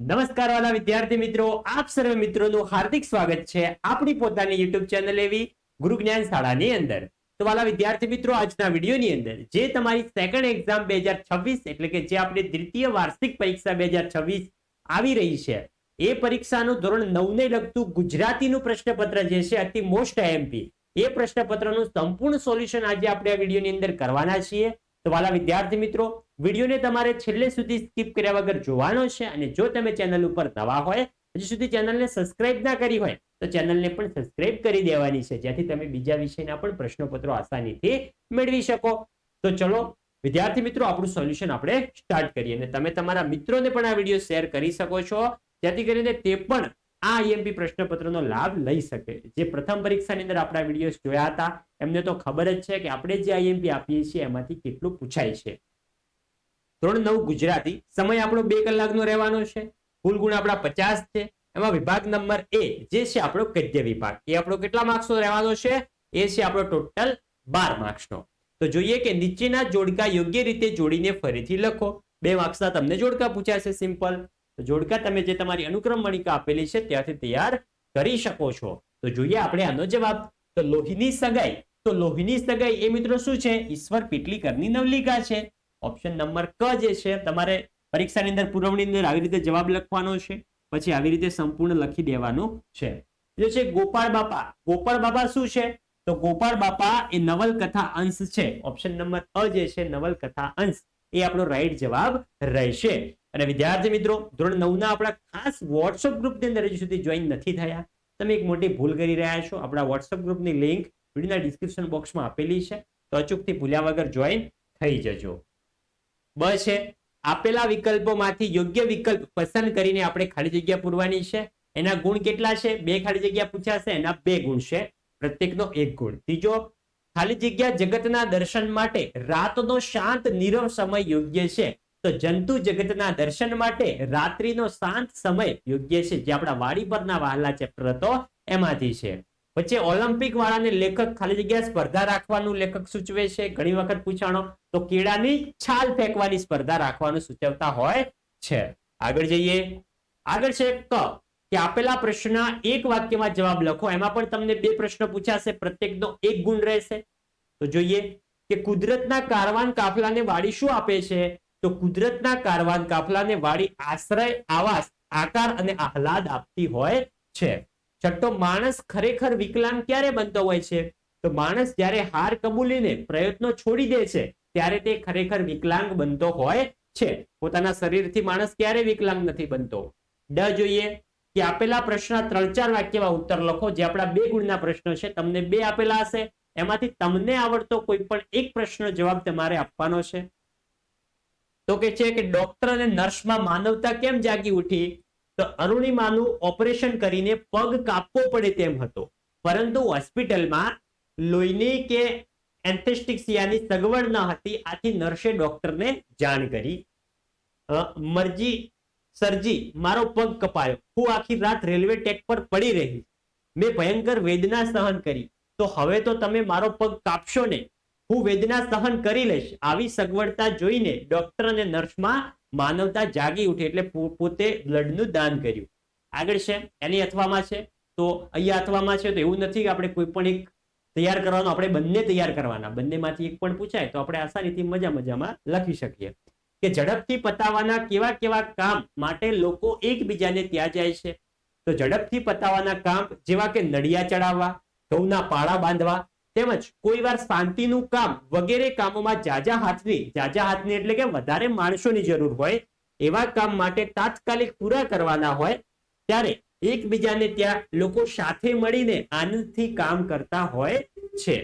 નમસ્કાર વાલા વિદ્યાર્થી મિત્રો, આપ સર્વે મિત્રોનું હાર્દિક સ્વાગત છે આપણી પોતાની યુટ્યુબ ચેનલ એવી ગુરુ જ્ઞાન શાળાની અંદર. તો વાલા વિદ્યાર્થી મિત્રો, આજના વિડીયોની અંદર, જે તમારી સેકન્ડ એક્ઝામ બે એટલે કે જે આપણી દ્વિતીય વાર્ષિક પરીક્ષા બે આવી રહી છે, એ પરીક્ષાનું ધોરણ નવ ને લગતું ગુજરાતીનું પ્રશ્નપત્ર જે છે, અતિ મોસ્ટ એમપી એ પ્રશ્નપત્રનું સંપૂર્ણ સોલ્યુશન આજે આપણે આ વિડીયોની અંદર કરવાના છીએ. તો વાલા વિદ્યાર્થી મિત્રો વિડીયોને તમારે છેલ્લે સુધી સ્કીપ કર્યા વગર જોવાનો છે અને જો તમે ચેનલ ઉપર નવા હોય, હજી સુધી ચેનલને સબસ્ક્રાઇબ ના કરી હોય, તો ચેનલને પણ સબસ્ક્રાઇબ કરી દેવાની છે, જેથી તમે બીજા વિષયના પણ પ્રશ્નપત્રો આસાનીથી મેળવી શકો. તો ચલો, વિદ્યાર્થી મિત્રો, આપણું સોલ્યુશન આપણે સ્ટાર્ટ કરીએ અને તમે તમારા મિત્રોને પણ આ વીડિયો શેર કરી શકો છો, જેથી કરીને તે પણ આ આઈએમપી પ્રશ્નપત્રનો લાભ લઈ શકે. જે પ્રથમ પરીક્ષાની અંદર આપણા વીડિયો જોયા હતા, એમને તો ખબર જ છે કે આપણે જે આઈએમપી આપીએ છીએ, એમાંથી કેટલું પૂછાય છે. ધોરણ નવ ગુજરાતી. સમય આપણો બે કલાકનો રહેવાનો છે. કુલ ગુણ આપણા પચાસ છે. એમાં વિભાગ નંબર એ જે છે આપણો ગદ્ય વિભાગ. એ આપણો કેટલા માર્ક્સનો રહેવાનો છે? એ છે આપણો ટોટલ બાર માર્ક્સનો. તો જોઈએ કે નીચેના જોડકા યોગ્ય રીતે જોડીને ફરીથી લખો. બે માર્ક્સના તમને જોડકા પૂછાશે સિમ્પલ. તો જોડકા તમે જે તમારી અનુક્રમ મણિકા આપેલી છે ત્યાંથી તૈયાર કરી શકો છો. તો જોઈએ આપણે આનો જવાબ. તો લોહીની સગાઈ. તો લોહીની સગાઈ એ મિત્રો શું છે? ઈશ્વર પીટલીકરની નવલિકા છે. ઓપ્શન નંબર ક જે છે, તમારે પરીક્ષાની અંદર પુરવણી અંદર આવી રીતે જવાબ લખવાનો છે, પછી આવી રીતે સંપૂર્ણ લખી દેવાનું છે. જે છે ગોપાળ બાપા. ગોપાળ બાપા શું છે? તો ગોપાળ બાપા એ નવલકથા અંશ છે. ઓપ્શન નંબર અ જે છે, નવલકથા અંશ, એ આપણો રાઈટ જવાબ રહેશે. અને વિદ્યાર્થી મિત્રો, ધોરણ નવ ના આપણા ખાસ વોટ્સઅપ ગ્રુપની અંદર હજુ સુધી જોઈન નથી થયા. તમે એક મોટી ભૂલ કરી રહ્યા છો. આપણા વોટ્સઅપ ગ્રુપની લિંક વિડીયોના ડિસ્ક્રિપ્શન બોક્સમાં આપેલી છે. તો અચૂકથી ભૂલ્યા વગર જોઈન થઈ જજો. બ છે. આપેલા વિકલ્પોમાંથી યોગ્ય વિકલ્પ પસંદ કરીને આપણે ખાલી જગ્યા પૂરવાની છે. એના ગુણ કેટલા છે? બે ખાલી જગ્યા પૂછાશે, એના બે ગુણ છે. પ્રત્યેકનો એક ગુણ. ત્રીજો, ખાલી જગ્યા જગતના દર્શન માટે રાતનો શાંત, નીરવ સમય યોગ્ય છે. તો જંતુ જગતના દર્શન માટે રાત્રિનો શાંત સમય યોગ્ય છે. જે આપણા વાડી પરના વહાલા ચેપ્ટર હતો એમાંથી છે. પછી ઓલિમ્પિક વાળાને લેખક ખાલી જગ્યા સ્પર્ધા રાખવાનું લેખક સૂચવે છે. ઘણી વખત પૂછાણો, તો કેળાની છાલ ફેંકવાની સ્પર્ધા રાખવાનું સૂચવતા હોય છે. આગળ જઈએ. આગળ છે ક, કે આપેલા પ્રશ્નના એક વાક્યમાં જવાબ લખો. એમાં પણ તમને બે પ્રશ્ન પૂછાશે. પ્રત્યેકનો એક ગુણ રહેશે. તો જોઈએ, કે કુદરતના કારવાન કાફલાને વાડી શું આપે છે? તો કુદરતના કારવાન કાફલાને વાડી આશ્રય, આવાસ, આકાર અને આહલાદ આપતી હોય છે. છઠ્ઠો માણસ ખરેખર વિકલાંગ ક્યારે બનતો હોય છે? તો માણસ જ્યારે હાર કબૂલીને પ્રયત્નો છોડી દે છે, ત્યારે તે ખરેખર વિકલાંગ બનતો હોય છે. પોતાના શરીરથી માણસ ક્યારે વિકલાંગ નથી બનતો? ડ જોઈએ કે આપેલા પ્રશ્ન ત્રણ ચાર વાક્યમાં ઉત્તર લખો, જે આપણા બે ગુણના પ્રશ્નો છે. તમને બે આપેલા હશે. એમાંથી તમને આવડતો કોઈ પણ એક પ્રશ્ન જવાબ તમારે આપવાનો છે. તો કે છે કે ડોક્ટર અને નર્સમાં માનવતા કેમ જાગી ઉઠી? તો અરુણિમાનું ઓપરેશન કરીને પગ કાપવો પડે તેમ હતો. પરંતુ હોસ્પિટલમાં લોહીની કે એન્થેસ્ટિક્સિયાની સગવડ ન હતી, આથી નર્સે ડોક્ટરને જાણ કરી. મરજી, સરજી, મારો પગ કપાયો. હું આખી રાત રેલવે ટેક પર પડી રહી. મેં ભયંકર વેદના સહન કરી. તો હવે તો તમે મારો પગ કાપશો ને? હું વેદના સહન કરી લઈશ. આવી સગવડતા જોઈને ડોક્ટર અને નર્સમાં માનવતા જાગી ઉઠી એટલે પોતે બ્લડનું દાન કર્યું. આગળ છે, એની અથવામાં છે, તો અહીંયા અથવામાં છે, તો એવું નથી કે આપણે કોઈ પણ એક તૈયાર કરવાનું, આપણે બંને તૈયાર કરવાના. બંનેમાંથી એક પણ પૂછાય, તો આપણે આસાનીથી મજા મજામાં લખી શકીએ. કે ઝડપથી પતાવવાના કેવા કેવા કામ માટે લોકો એકબીજાને ત્યાં જાય છે. તો ઝડપથી પતાવવાના કામ જેવા કે નડિયા ચડાવવા, ઘઉંના પાળા બાંધવા તેમજ કોઈ શાંતિનું કામ વગેરે કામોમાં જાજા હાથની જાજા હાથની એટલે કે વધારે માણસોની જરૂર હોય, એવા કામ માટે તાત્કાલિક પૂરા કરવાના હોય, ત્યારે એકબીજાને ત્યાં લોકો સાથે મળીને આનંદથી કામ કરતા હોય છે.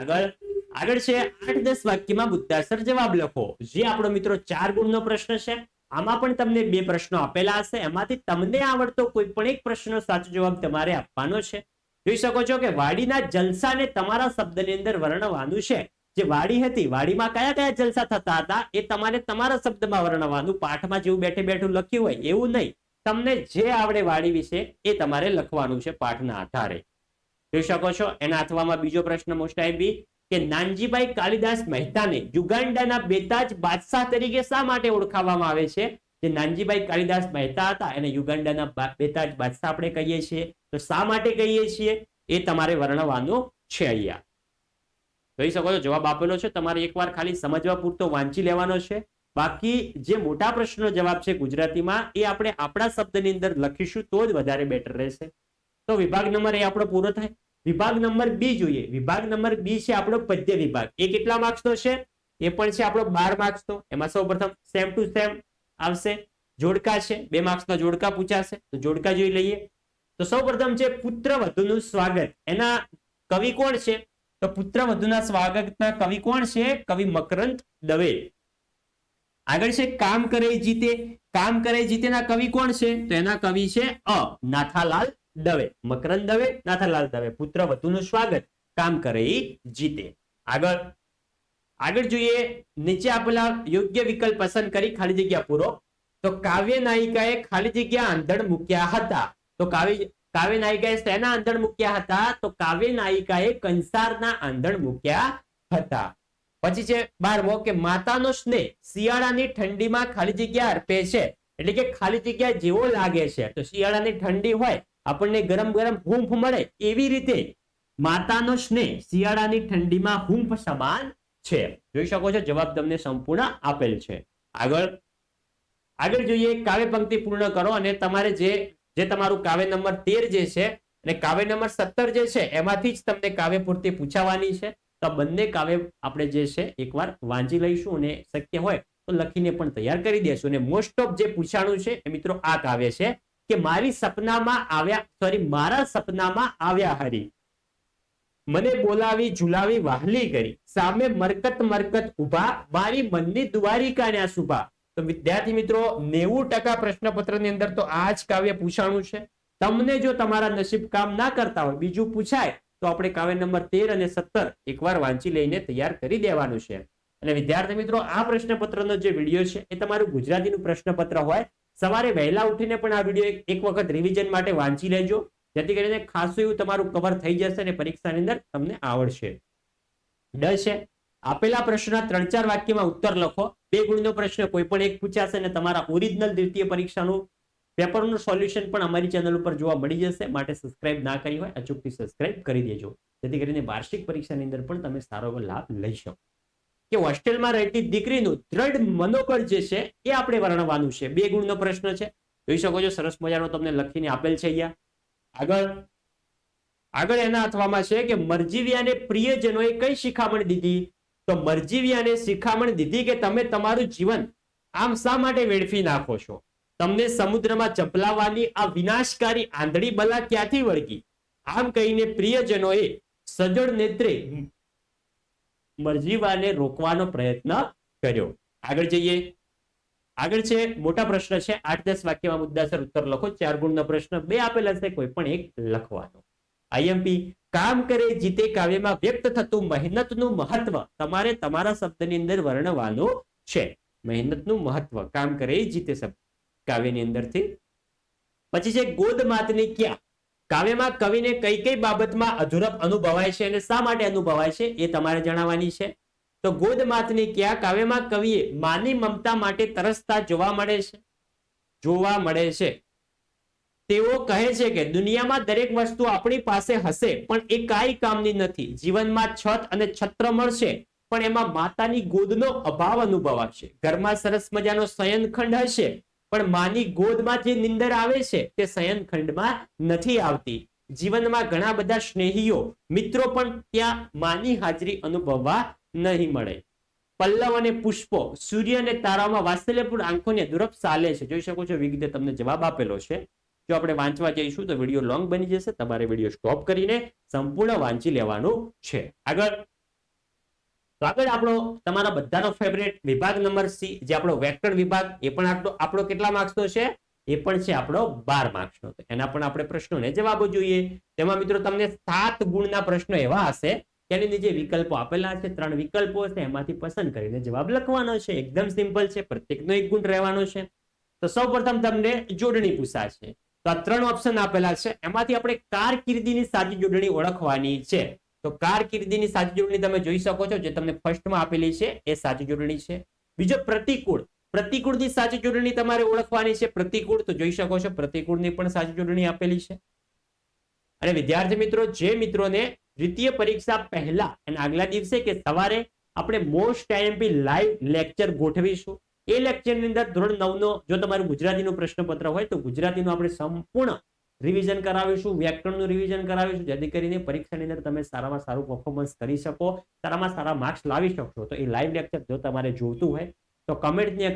આગળ આગળ છે આઠ, દસ વાક્યમાં બુદ્ધાસર જવાબ લખો. જે આપણો મિત્રો ચાર ગુણનો પ્રશ્ન છે, આમાં પણ તમને બે પ્રશ્નો આપેલા હશે. એમાંથી તમને આવડતો કોઈ પણ એક પ્રશ્નનો સાચો જવાબ તમારે આપવાનો છે. જોઈ શકો છો કે વાડીના જલસાને તમારા શબ્દની અંદર વર્ણવાનું છે. જે વાડી હતી, વાડીમાં કયા કયા જલસા થતા હતા, એ તમારે તમારા શબ્દમાં વર્ણવાનું પાઠમાં જેવું બેઠે બેઠું લખ્યું હોય, એવું નહીં. તમને જે આવડે વાડી વિશે, એ તમારે લખવાનું છે પાઠના આધારે. જોઈ શકો છો, એના અથવામાં બીજો પ્રશ્ન મોસ્ટ આઈબી કે નાનજીભાઈ કાલિદાસ મહેતાને યુગાન્ડાના બેતાજ બાદશાહ તરીકે શા માટે ઓળખાવવામાં આવે છે? જે નાનજીભાઈ કાલિદાસ મહેતા હતા, એને યુગાન્ડાના બેતાજ બાદશાહ આપણે કહીએ છીએ. તો શા માટે કહીએ છીએ? એ તમારે વર્ણવાનું છે અહીંયા. કહી શકો છો, જવાબ આપેલો છે. તમારે એકવાર ખાલી સમજવા પૂરતો વાંચી લેવાનો છે. બાકી જે મોટા પ્રશ્નનો જવાબ છે ગુજરાતીમાં, એ આપણે આપણા શબ્દની અંદર લખીશું તો જ વધારે બેટર રહેશે. તો વિભાગ નંબર એ આપણો પૂરો થાય. વિભાગ નંબર બી જોઈએ. વિભાગ નંબર બી છે આપણો પદ્ય વિભાગ. એ કેટલા માર્ક્સનો છે? એ પણ છે આપણો બાર માર્ક્સનો એમાં સૌ સેમ ટુ સેમ આવશે. જોડકા છે, બે માર્ક્સના જોડકા પૂછાશે. તો જોડકા જોઈ લઈએ. તો સૌપ્રથમ છે પુત્રવધુનું સ્વાગત. એના કવિ કોણ છે? તો પુત્રવધુના સ્વાગતના કવિ કોણ છે? કવિ મકરંત દવે. આગળ છે કામ કરે જીતે. કામ કરે જીતેના કવિ કોણ છે? તો એના કવિ છે અ, નાથાલાલ દવે. મકરંદ દવે, નાથાલાલ દવે. પુત્ર વધુનું સ્વાગત. કામ કરે જીતે. આગળ આગળ જોઈએ, નીચે આપેલા યોગ્ય વિકલ્પ પસંદ કરી ખાલી જગ્યા પૂરો. તો કાવ્ય નાયિકાએ ખાલી જગ્યા આંધણ મૂક્યા હતા. તો કાવ્ય કાવ્ય નાયિકાએ શેના આંધણ મૂક્યા હતા? તો કાવ્ય નાયિકાએ કંસારના આંધણ મૂક્યા હતા. પછી છે બારમો કે માતાનો સ્નેહ શિયાળાની ઠંડીમાં ખાલી જગ્યા અર્પે છે. એટલે કે ખાલી જગ્યા જેવો લાગે છે. તો શિયાળાની ઠંડી હોય, આપણને ગરમ ગરમ હૂંફ મળે એવી રીતે માતાનો સ્નેહ શિયાળાની ઠંડીમાં હૂંફ સમાન છે. જોઈ શકો છો, જવાબ તમને સંપૂર્ણ આપેલ છે. આગળ આગળ જોઈએ, કાવ્ય પંક્તિ પૂર્ણ કરો અને તમારે જે જે તમારું કાવ્ય નંબર તેર જે છે અને કાવ્ય નંબર સત્તર જે છે, એમાંથી જ તમને કાવ્ય પૂર્તિ પૂછાવાની છે. તો બંને કાવ્ય આપણે જે છે, એકવાર વાંચી લઈશું અને શક્ય હોય તો લખીને પણ તૈયાર કરી દેશું. અને મોસ્ટ ઓફ જે પૂછાણું છે, એ મિત્રો આ કાવ્ય છે કે મારી સપનામાં આવ્યા સોરી મારા સપનામાં આવ્યા હરી. મને બોલાવી, ઝુલાવી, વાહલી કરી. સામે મરકત મરકત ઊભા મારી મનની દ્વારિકા ને શુભા તો વિદ્યાર્થી મિત્રો, નેવું ટકા પ્રશ્નપત્રની અંદર તો આ જ કાવ્ય પૂછાણું છે. તમને જો તમારા નસીબ કામ ના કરતા હોય, બીજું પૂછાય, તો આપણે કાવ્ય નંબર તેર અને સત્તર એકવાર વાંચી લઈને તૈયાર કરી દેવાનું છે. અને વિદ્યાર્થી મિત્રો, આ પ્રશ્નપત્રનો જે વીડિયો છે, એ તમારું ગુજરાતીનું પ્રશ્નપત્ર હોય. સવારે વહેલા ઉઠીને પણ આ વીડિયો એક વખત રિવિઝન માટે વાંચી લેજો. જેથી કરીને ખાસું એવું તમારું કવર થઈ જશે અને પરીક્ષાની અંદર તમને આવડશે. ડર છે. આપેલા પ્રશ્નના ત્રણ ચાર વાક્યમાં ઉત્તર લખો. બે ગુણનો પ્રશ્ન કોઈ પણ એક પૂછાશે અને તમારા ઓરિજિનલ દ્વિતીય પરીક્ષાનું પેપરનું સોલ્યુશન પણ અમારી ચેનલ ઉપર જોવા મળી જશે. માટે સબસ્ક્રાઇબ ના કરી હોય, અચૂકથી સબસ્ક્રાઇબ કરી દેજો. જેથી કરીને વાર્ષિક પરીક્ષાની અંદર પણ તમે સારો એવો લાભ લઈ શકો. કે હોસ્ટેલમાં રહેતી દીકરીનું દ્રઢ મનોબળ જે છે, એ આપણે વર્ણવાનું છે. બે ગુણનો પ્રશ્ન છે. જોઈ શકો છો, સરસ મજાનો તમને લખીને આપેલ છે અહીંયા. આગળ. આગળ એના અથવામાં છે કે મરજીવિયાને પ્રિયજનોએ કઈ શિખામણ દીધી? તો મરજીવિયાને શિખામણ દીધી કે તમે તમારું જીવન આમ શા માટે વેડફી નાખો છો? તમને સમુદ્રમાં ચપલાવવાની આ વિનાશકારી આંધળી બલા ક્યાંથી વળગી? આમ કહીને પ્રિયજનોએ સજળ નેત્રે મરજીવાને રોકવાનો પ્રયત્ન કર્યો. આગળ જઈએ. આગળ છે, મોટા પ્રશ્ન છે, આઠ દસ વાક્યમાં મુદ્દાસર ઉત્તર લખો, ચાર ગુણનો પ્રશ્ન બે આપેલા છે, કોઈ પણ એક લખવાનો. આઈએમપી કામ કરે, જીતે કાવ્યમાં વ્યક્ત થતું મહેનતનું મહત્વ. તમારે તમારા શબ્દની અંદર વર્ણવાનું છે. મહેનતનું મહત્વ. કામ કરે, જીતે શબ્દ. કાવ્યની અંદરથી. પછી છે, ગોદ માતની ક્યાં? કાવ્યમાં કવિને કઈ કઈ બાબતમાં અધૂરપ અનુભવાય છે અને શા માટે અનુભવાય છે, એ તમારે જણાવવાની છે. તો ગોદમાથની ક્યાં કાવ્યમાં કવિએ માની મમતા માટે તરસતા જોવા મળે છે? જોવા મળે છે. તેઓ કહે છે કે દુનિયામાં દરેક વસ્તુ આપણી પાસે હશે, પણ એ કાંઈ કામની નથી. જીવનમાં છત અને છત્ર મળશે પણ એમાં માતાની ગોદનો અભાવ અનુભવાશે. ઘરમાં સરસ મજાનો શયનખંડ હશે, પણ માની ગોદમાં જે નિંદર આવે છે, તે શયનખંડમાં નથી આવતી. જીવનમાં ઘણા બધા સ્નેહીઓ, મિત્રો પણ ત્યાં માની હાજરી અનુભવવા નહીં મળે. પલ્લવ અને પુષ્પો સૂર્ય અને તારામાં વાત્સલ્યપૂર્ણ આંખોને દુરપ ચાલે છે. જોઈ શકો છો, વિગતે તમને જવાબ આપેલો છે. જો આપણે વાંચવા જઈશું તો વીડિયો લોંગ બની જશે. તમારે વીડિયો સ્ટોપ કરીને સંપૂર્ણ વાંચી લેવાનું છે. આગળ. તો આગળ આપણો, તમારા બધાનો ફેવરેટ વિભાગ નંબર સી, જે આપણો વેક્ટર વિભાગ, એ પણ આટલો, આપણો કેટલા માર્ક્સનો છે? એ પણ છે આપણો બાર માર્ક્સનો. એના પણ આપણે પ્રશ્નોને જવાબો જોઈએ. તેમાં મિત્રો તમને સાત ગુણના પ્રશ્નો એવા હશે એની નીચે વિકલ્પો આપેલા છે. ત્રણ વિકલ્પો છે એમાંથી પસંદ કરીને જવાબ લખવાનો છે. એકદમ સિમ્પલ છે, પ્રત્યેકનો એક ગુણ રહેવાનો છે. તો સૌ તમને જોડણી પૂછાશે. તો આ ત્રણ ઓપ્શન આપેલા છે. એમાંથી આપણે કારકિર્દીની સાચી જોડણી ઓળખવાની છે. તો કારકિર્દીની સાચી જોડણી તમે જોઈ શકો છો. જે તમને ફર્સ્ટમાં આપેલી છે, એ સાચી જોડણી છે. બીજો પ્રતિકૂળ પ્રતિકૂળની સાચી જોડણી તમારે ઓળખવાની છે. પ્રતિકૂળ તો જોઈ શકો છો. પ્રતિકૂળની પણ સાચી જોડણી આપેલી છે. અને વિદ્યાર્થી મિત્રો, જે મિત્રોને દ્વિતીય પરીક્ષા પહેલા અને આગલા દિવસે કે સવારે આપણે મોસ્ટ આઈએમપી લાઈવ લેક્ચર ગોઠવીશું. એ લેક્ચરની અંદર ધોરણ નવનો જો તમારું ગુજરાતીનું પ્રશ્નપત્ર હોય તો ગુજરાતીનું આપણે સંપૂર્ણ રિવિઝન કરાવીશું. વ્યાકરણનું રિવિઝન કરાવીશું. જેથી કરીને પરીક્ષાની અંદર તમે સારામાં સારું પરફોર્મન્સ કરી શકો. સારામાં સારા માર્ક્સ લાવી શકશો. તો એ લાઈવ લેક્ચર જો તમારે જોતું હોય તો કમેન્ટની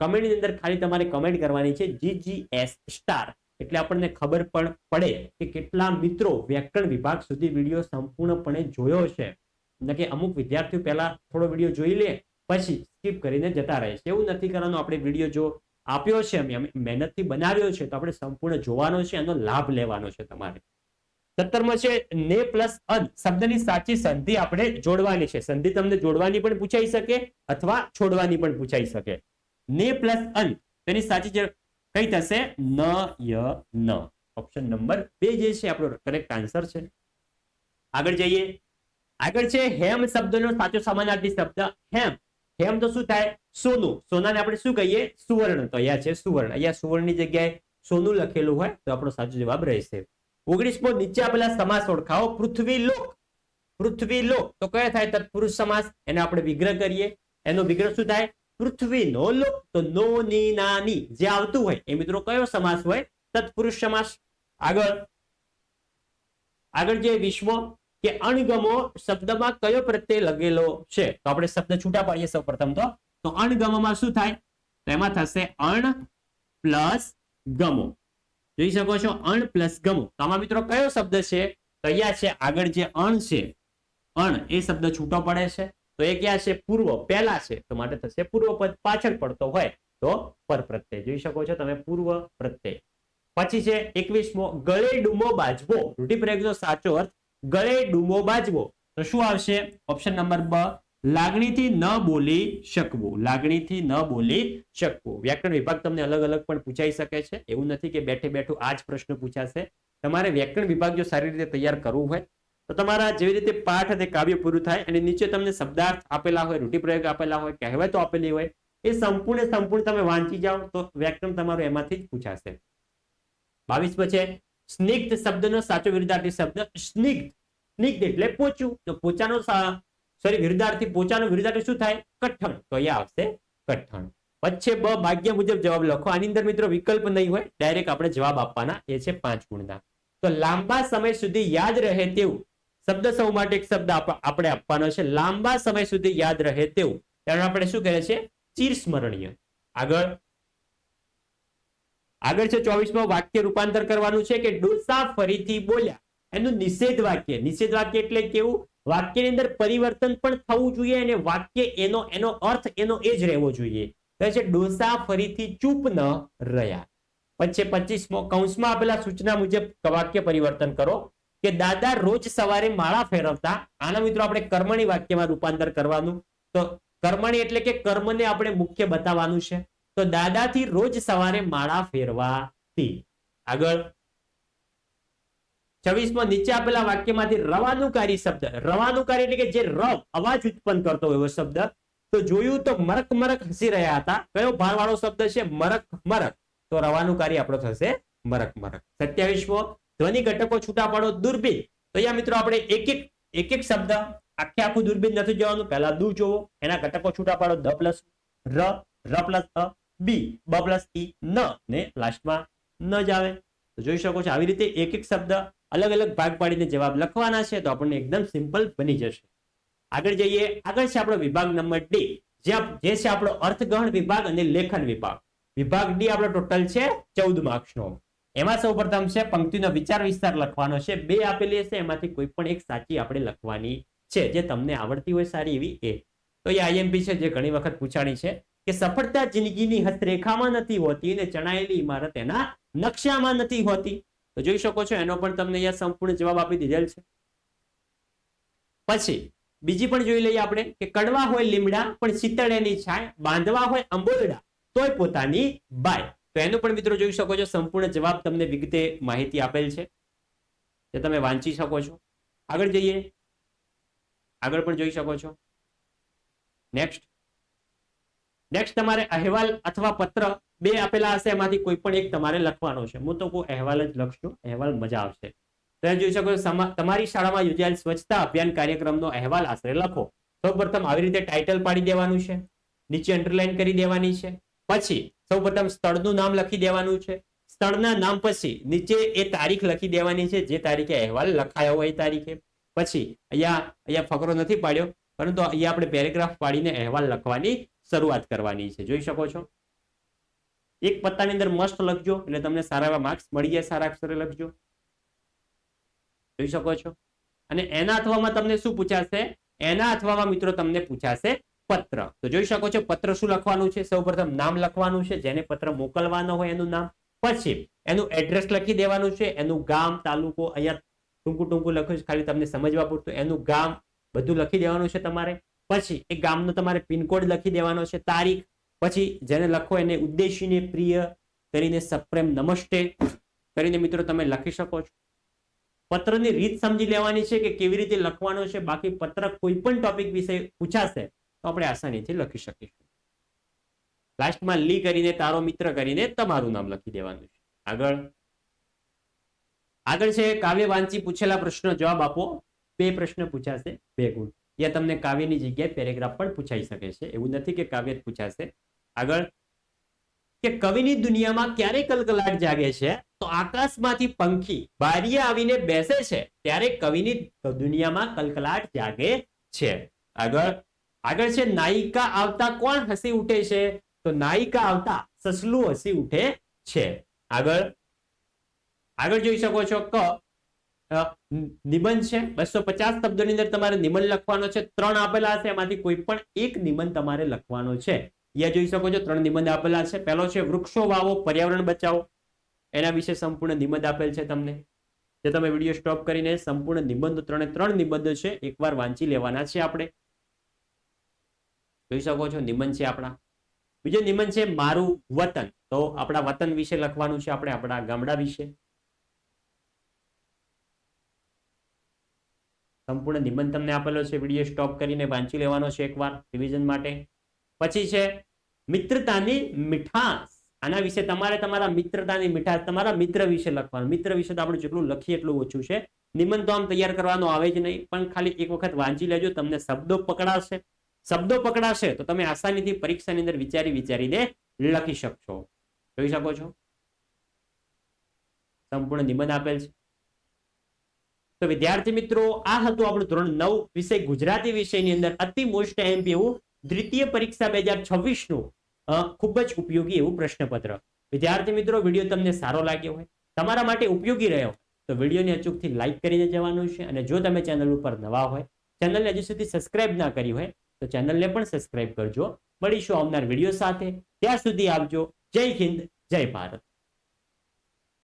કમેન્ટની અંદર ખાલી તમારે કમેન્ટ કરવાની છે જીજીએસ સ્ટાર એટલે આપણને ખબર પણ પડે કે કેટલા મિત્રો વ્યાકરણ વિભાગ સુધી વીડિયો સંપૂર્ણપણે જોયો છે. એટલે કે અમુક વિદ્યાર્થીઓ પહેલા થોડો વીડિયો જોઈ લે, પછી સ્કીપ કરીને જતા રહે છે. એવું નથી કરવાનું, આપણે વીડિયો જો આપ્યો છે મહેનતથી બનાવ્યો છે, તો આપણે સંપૂર્ણ જોવાનો છે, એનો લાભ લેવાનો છે તમારે. સત્તરમાં છે, ને પ્લસ અન. શબ્દની સાચી સંધિ આપણે જોડવાની છે. સંધિ તમને જોડવાની પણ પૂછાઈ શકે અથવા છોડવાની પણ પૂછાઈ શકે. ને પ્લસ અન. તેની સાચી કઈ થશે? ન, ય, ન. ઓપ્શન નંબર બે જે છે, આપણો કરેક્ટ આન્સર છે. આગળ જઈએ. આગળ છે, હેમ શબ્દનો સાચો સમાનાર્થી શબ્દ. હેમ. હેમ તો શું થાય? સોનું. સોનાને આપણે શું કહીએ? સુવર્ણ. તો અહીંયા છે સુવર્ણ. અહીંયા સુવર્ણની જગ્યાએ સોનું લખેલું હોય તો આપણો સાચો જવાબ રહેશે. ઓગણીસમો નીચે આપેલા સમાસ ઓળખાવો. પૃથ્વી લોક. પૃથ્વી લોક. તો કયા થાય? તત્પુરુષ સમાસ. એને આપણે વિગ્રહ કરીએ. એનો વિગ્રહ શું થાય? પૃથ્વીનો લોક. તો નો ની નાની જે આવતું હોય, એ મિત્રો કયો સમાસ હોય? તત્પુરુષ સમાસ. આગળ. આગળ જે વિશ્વ કે અણગમો શબ્દમાં કયો પ્રત્યય લગેલો છે? તો આપણે શબ્દ છૂટા પાડીએ સૌ પ્રથમ તો. તો અણગમમાં શું થાય? તો એમાં થશે અણ પ્લસ ગમો. જોઈ શકો છો અણ પ્લસ ગમો. તો મિત્રો કયો શબ્દ છે? કયા છે? આગળ જે અણ છે, અણ એ શબ્દ છૂટો પડે છે. તો એ ક્યાં છે? પૂર્વ, પહેલા છે. તો માટે થશે પૂર્વ પદ, પાછળ પડતો હોય તો પર પ્રત્યય. જોઈ શકો છો તમે પૂર્વ પ્રત્યય. પછી છે એકવીસમો, ગળે ડુમો બાજવો. રૂઢિપ્રયોગનો સાચો અર્થ, ગળે ડુમો બાજવો. તો શું આવશે? ઓપ્શન નંબર બ લાગણીથી ન બોલી શકવું, લાગણીથી ન બોલી શકવું. વ્યાકરણ વિભાગ તમને અલગ અલગ પણ પૂછાઈ શકે છે. એવું નથી કે બેઠે બેઠું આ જ પ્રશ્ન પૂછાશે. તમારે વ્યાકરણ વિભાગ જો સારી રીતે તૈયાર કરવું હોય, તો તમારા જેવી રીતે પાઠ અને કાવ્ય પૂરું થાય અને નીચે તમને શબ્દાર્થ આપેલા હોય, રૂઢિપ્રયોગ આપેલા હોય, કહેવતો આપેલી હોય, એ સંપૂર્ણ સંપૂર્ણ તમે વાંચી જાઓ તો વ્યાકરણ તમારું એમાંથી જ પૂછાશે. બાવીસ પછી સ્નિગ્ધ શબ્દનો સાચો વિરુદ્ધાર્થી શબ્દ સ્નિગ્ધ. સ્નિગ્ધ એટલે પોચું. તો પોચાનો સોરી, વિરુદ્ધાર્થી પોચાનું, વિરુદ્ધાર્થી શું થાય? કઠણ. તો અહીંયા આવશે? કઠણ. વચ્ચે બ ભાગ્ય મુજબ જવાબ લખો. આની અંદર મિત્રો વિકલ્પ નહીં હોય ડાયરેક્ટ આપણે જવાબ આપવાના. એ છે પાંચ ગુણના. તો લાંબા સમય સુધી યાદ રહે તેવું. શબ્દ સૌ માટે એક શબ્દ આપણે આપવાનો છે. લાંબા સમય સુધી યાદ રહે તેવું. ત્યારે આપણે શું કહે છે? ચિરસ્મરણીય. આગળ. આગળ છે ચોવીસમાં વાક્ય રૂપાંતર કરવાનું છે કે ડોસા ફરીથી બોલ્યા. એનું નિષેધ વાક્ય. નિષેધ વાક્ય એટલે કેવું? વાક્યની અંદર પરિવર્તન પણ થવું જોઈએ અને વાક્ય એનો એનો અર્થ એનો એ જ રહેવો જોઈએ. છે, ડોસા ફરીથી ચૂપ ન રહ્યા. પછી પચીસમો કૌંસમાં આપેલા સૂચના મુજબ વાક્ય પરિવર્તન કરો કે, દાદા, રોજ સવારે માળા ફેરવતા. આના મિત્રો આપણે કર્મણી વાક્યમાં રૂપાંતર કરવાનું. તો કર્મણી એટલે કે કર્મને આપણે મુખ્ય બતાવવાનું છે. તો દાદાથી રોજ સવારે માળા ફેરવાતી. આગળ છવ્વીસમાં નીચે આપેલા વાક્યમાંથી રવાનુકારી શબ્દ. રવાનુકારી એટલે કે જે રવ, અવાજ ઉત્પન્ન કરતો હોય એવો શબ્દ. તો જોયું તો મરક મરક હસી રહ્યા હતા. કયો ભારવાળો શબ્દ છે? મરક મરક. તો રવાનુકારી આપણો થશે મરક મરક. સત્યાવીસમો, ધ્વનિ ઘટકો છૂટા પાડો દૂરબીન. તો અહીંયા મિત્રો આપણે એક એક એક એક શબ્દ આખે આખું દૂરબીન નથી જોવાનું. પહેલા દુ જોવો. એના ઘટકો છૂટા પાડો દ પ્લસ ર ર પ્લસ અ, બી. બ પ્લસ ઈ, ન. ને લાસ્ટમાં ન જ આવે. જોઈ શકો છો, આવી રીતે એક એક શબ્દ અલગ અલગ ભાગ પાડીને જવાબ લખવાના છે, તો આપણને એકદમ સિમ્પલ બની જશે. આગળ જઈએ. આગળ છે આપણો વિભાગ નંબર ડી જ્યાં, જે છે આપણો અર્થગ્રહણ વિભાગ અને લેખન વિભાગ. વિભાગ ડી આપણો ટોટલ છે ચૌદ માર્ક્સનો. એમાં સૌ પ્રથમ છે પંક્તિનો વિચાર વિસ્તાર લખવાનો છે. બે આપેલી હશે, એમાંથી કોઈ પણ એક સાચી આપણે લખવાની છે, જે તમને આવડતી હોય સારી એવી એ. તો એ આઈએમપી છે, જે ઘણી વખત પૂછાણી છે કે સફળતા જિંદગીની હસ્તરેખામાં નથી હોતી અને ચણાયેલી ઇમારત એના નકશામાં નથી હોતી. તો જોઈ શકો છો, એનો પણ તમને અહીંયા સંપૂર્ણ જવાબ આપી દીધેલ છે. પછી, બીજી પણ જોઈ લઈએ આપણે કે કડવા હોય લીમડા, પણ શીતળેની છાય, બાંધવા હોય અંબોલડા તોય પોતાની બાય. તો એનો પણ મિત્રો જોઈ શકો છો, સંપૂર્ણ જવાબ તમને વિગતે માહિતી આપેલ છે. જે તમે વાંચી શકો છો. આગળ જઈએ. આગળ પણ જોઈ શકો છો. નેક્સ્ટ નેક્સ્ટ તમારે અહેવાલ અથવા પત્ર બે આપેલા હશે, એમાંથી કોઈ પણ એક તમારે લખવાનો છે. હું તો કોઈ અહેવાલ જ લખશો, અહેવાલ મજા આવશે. તમે જોઈ શકો તમારી શાળામાં યોજાયેલ સ્વચ્છતા અભિયાન કાર્યક્રમનો અહેવાલ આશરે લખો. સૌપ્રથમ આવી રીતે ટાઇટલ પાડી દેવાનું છે, નીચે અંડરલાઈન કરી દેવાની છે, પછી સૌપ્રથમ સ્થળનું નામ લખી દેવાનું છે. સ્થળના નામ પછી નીચે એ તારીખ લખી દેવાની છે, જે તારીખે અહેવાલ લખાયો હોય એ તારીખે. પછી અહીંયા અહીંયા ફકરો નથી પાડ્યો, પરંતુ અહીંયા આપણે પેરેગ્રાફ પાડીને અહેવાલ લખવાની શરૂઆત કરવાની છે. જોઈ શકો છો? એક પત્તાની અંદર મસ્ત લખજો એટલે તમને સારા એવા માર્ક્સ મળી જાય સારા અક્ષરે લખજો. જોઈ શકો છો? અને એના અથવામાં તમને શું પૂછાશે? એના અથવામાં મિત્રો તમને પૂછાશે પત્ર. તો જોઈ શકો છો, પત્ર શું લખવાનું છે? સૌપ્રથમ નામ લખવાનું છે, જેને પત્ર મોકલવાનો હોય એનું નામ. પછી એનું એડ્રેસ લખી દેવાનું છે, એનું ગામ, તાલુકો, અહીંયા ટૂંકું ટૂંકું લખ્યું ખાલી તમને સમજવા પૂરતું. એનું ગામ બધું લખી દેવાનું છે તમારે. પછી એ ગામનો તમારે પિનકોડ લખી દેવાનો છે, તારીખ પછી જેને લખો એને ઉદ્દેશીને પ્રિય કરીને સપ્રેમ નમસ્તે કરીને મિત્રો તમે લખી શકો છો. પત્રની રીત સમજી લેવાની છે કે કેવી રીતે લખવાનો છે. બાકી પત્ર કોઈ પણ ટોપિક વિશે પૂછાશે તો આપણે આસાનીથી લખી શકીશું. લાસ્ટમાં લી કરીને તારો મિત્ર કરીને તમારું નામ લખી દેવાનું છે. આગળ. આગળ છે કાવ્ય વાંચી પૂછેલા પ્રશ્નો જવાબ આપો. બે પ્રશ્ન પૂછાશે. બે ગુણ. યા તમને કાવ્યની જગ્યાએ પેરેગ્રાફ પણ પૂછાઈ શકે છે. એવું નથી કે કાવ્ય જ પૂછાશે. આગળ. કે કવિની દુનિયામાં ક્યારે કલકલાટ જાગે છે? તો આકાશમાંથી પંખી બારીએ આવીને બેસે છે, ત્યારે કવિની દુનિયામાં કલકલાટ જાગે છે. આગળ. આગળ છે, નાયિકા આવતા કોણ હસી ઉઠે છે? તો નાયિકા આવતા સસલું હસી ઉઠે છે. આગળ. આગળ જોઈ શકો છો ક નિબંધ છે. બસો પચાસ શબ્દોની અંદર તમારે નિબંધ લખવાનો છે. ત્રણ આપેલા હશે એમાંથી કોઈ પણ એક નિબંધ તમારે લખવાનો છે. અહીંયા જોઈ શકો છો ત્રણ નિબંધ આપેલા છે. પહેલો છે, વૃક્ષો વાવો, પર્યાવરણ બચાવો. એના વિશે સંપૂર્ણ નિબંધ આપેલ છે તમને. જે તમે વીડિયો સ્ટોપ કરીને સંપૂર્ણ નિબંધ, ત્રણે ત્રણ નિબંધ છે, એકવાર વાંચી લેવાના છે આપણે. જોઈ શકો છો, નિબંધ છે આપણા. બીજો નિબંધ છે, મારું વતન. તો આપણા વતન વિશે લખવાનું છે આપણે, આપણા ગામડા વિશે. સંપૂર્ણ નિબંધ તમને આપેલો છે, વીડિયો સ્ટોપ કરીને વાંચી લેવાનો છે એકવાર રિવિઝન માટે. પછી છે મિત્રતાની મીઠાશ. આના વિશે તમારે તમારા મિત્રતાની મીઠાશ, તમારા મિત્ર વિશે લખવાનું. મિત્ર વિશે તો આપણે જેટલું લખીએ એટલું ઓછું છે. નિબંધ આમ તૈયાર કરવાનો આવે જ નહીં, પણ ખાલી એક વખત વાંચી લેજો, તમને શબ્દો પકડાશે. શબ્દો પકડાશે તો તમે આસાનીથી પરીક્ષાની અંદર વિચારી વિચારીને લખી શકશો. જોઈ શકો છો? સંપૂર્ણ નિબંધ આપેલ છે. તો વિદ્યાર્થી મિત્રો, આ હતું આપણું ધોરણ નવ વિષય ગુજરાતી વિષયની અંદર અતિ મોસ્ટ એમપી એવું દ્વિતીય પરીક્ષા બે હજાર છવ્વીસનું ખૂબ જ ઉપયોગી એવું પ્રશ્નપત્ર. વિદ્યાર્થી મિત્રો, વીડિયો તમને સારો લાગ્યો હોય, તમારા માટે ઉપયોગી રહ્યો તો વિડીયોને અચૂકથી લાઈક કરીને જવાનું છે અને જો તમે ચેનલ ઉપર નવા હોય, ચેનલને હજુ સુધી સબસ્ક્રાઇબ ના કરી હોય, તો ચેનલને પણ સબસ્ક્રાઇબ કરજો. મળીશું આવનાર વીડિયો સાથે. ત્યાં સુધી આવજો. જય હિન્દ, જય ભારત.